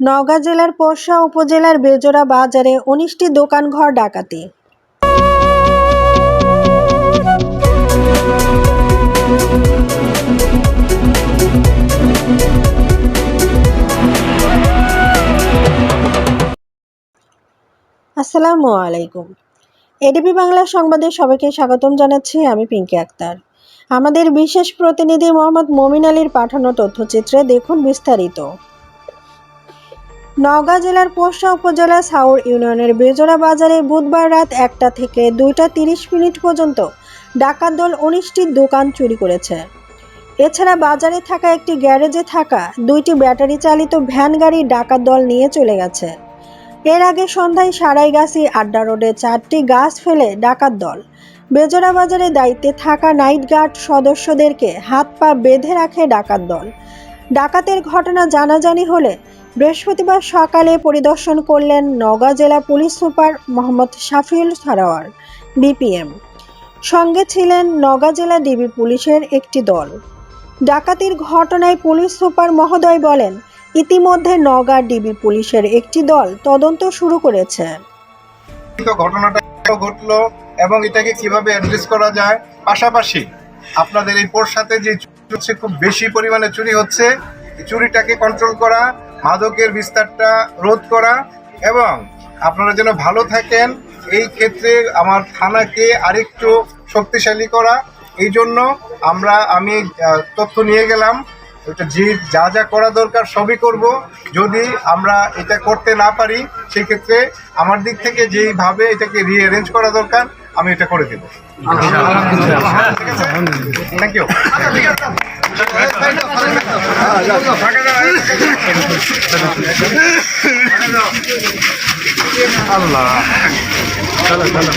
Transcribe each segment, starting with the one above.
নওগাঁ জেলার পোরশা উপজেলার বেজোড়া বাজারে উনিশটি দোকানঘর ডাকাতি। আসসালামু আলাইকুম। এডিপি বাংলা সংবাদে সবাইকে স্বাগতম জানাচ্ছি, আমি পিঙ্কি আক্তার। আমাদের বিশেষ প্রতিনিধি মোহাম্মদ মমিন আলীর পাঠানো তথ্যচিত্রে দেখুন বিস্তারিত। নওগাঁ জেলার পোষা উপজেলা সাউর ইউনিয়নের বেজোড়া বাজারে বুধবার রাত একটা থেকে দুইটা তিরিশ মিনিট পর্যন্ত ডাকাত দল উনিশটি দোকান চুরি করেছে। এছাড়া বাজারে থাকা একটি গ্যারেজে থাকা দুইটি ব্যাটারি চালিত ভ্যান গাড়ি ডাকাত দল নিয়ে চলে গেছে। এর আগে সন্ধ্যায় সারাইগাছি আড্ডা রোডে চারটি গাছ ফেলে ডাকাত দল বেজোড়া বাজারে দায়িত্বে থাকা নাইট গার্ড সদস্যদেরকে হাত পা বেঁধে রাখে ডাকাত দল ডাকাতের ঘটনা জানাজানি হলে বৃহস্পতিবার সকালে পরিদর্শন করলেন নওগাঁ জেলা police super Mohammad Shafiul Sarwar, BPM. সঙ্গে ছিলেন নওগাঁ জেলা ডিবি পুলিশের একটি দল। ডাকাতির ঘটনায় পুলিশ সুপার মহোদয় বলেন, ইতিমধ্যে নওগাঁ ডিবি পুলিশের একটি দল তদন্ত শুরু করেছে। ঘটনাটা ঘটলো এবং এটাকে কীভাবে অ্যাড্রেস করা যায়? পাশাপাশি আপনাদের এই পোর সাথে যে চুরি হচ্ছে, খুব বেশি পরিমাণে চুরি হচ্ছে চুরিটাকে কন্ট্রোল করা মাদকের বিস্তারটা রোধ করা এবং আপনারা যেন ভালো থাকেন এই ক্ষেত্রে আমার থানাকে আরেকটু শক্তিশালী করা। এই জন্য আমরা আমি তথ্য নিয়ে গেলাম। ওটা যে যা যা করা দরকার সবই করব। যদি আমরা এটা করতে না পারি সেক্ষেত্রে আমার দিক থেকে যেইভাবে এটাকে রিঅ্যারেঞ্জ করা দরকার আমি এটা করে দেবো। ঠিক আছে? থ্যাংক ইউ আল্লাহ চলো চলো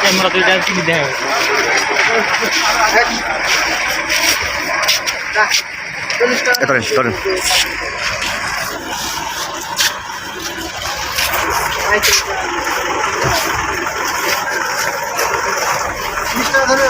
ক্যামেরা দুইটা চিনি দেখা ধরেন ধরেন। বিশ টাকা ধরে